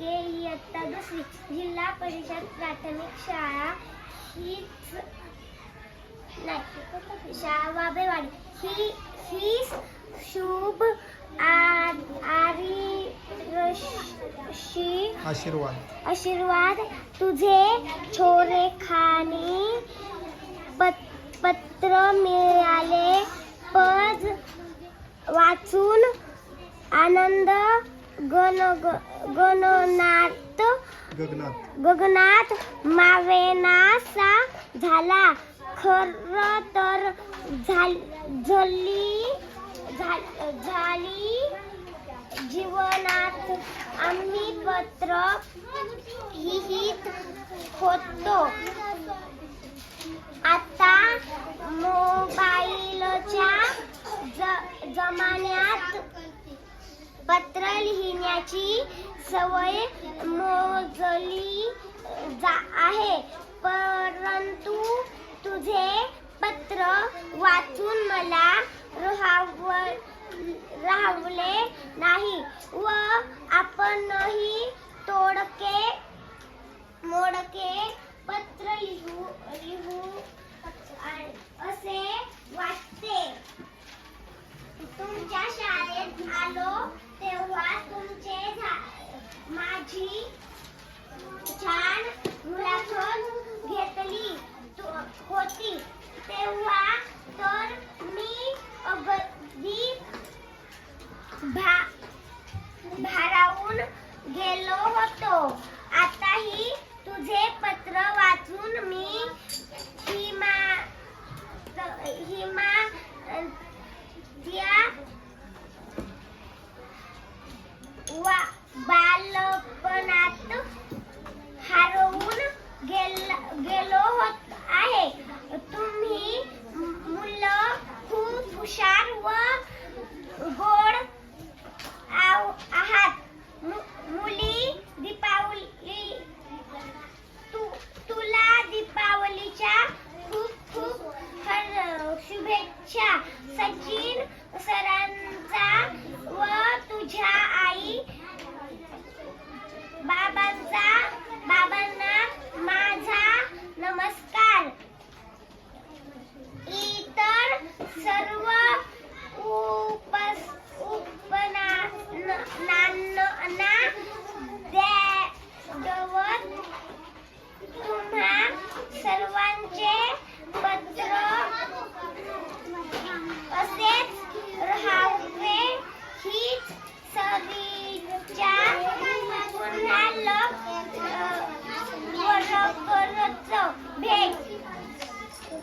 के इयत्ता दुसरी. जिल्हा परिषद प्राथमिक शाळा हीच नाही शाळा वाबेवाडी ही ही शुभ आशीर्वाद. आशीर्वाद. तुझे छोरे खाणी पत- पत्र मिळाले. पद वाचून आनंद गण गणनात गगनात गगनात मावेनासा झाला. खर तर झाल- झाली जीवनात आम्ही पत्र लिहित होतो. पत्र लिहिण्याची सवय मोजली जा आहे. परंतु तुझे पत्र वाचून मला राहाव राहवले नाही व आपणही तोडके मोडके पत्र लिहू लिहू माझी छान मुलाखत घेतली होती. तेव्हा तर मी अगदी भा भारावून गेलो होतो.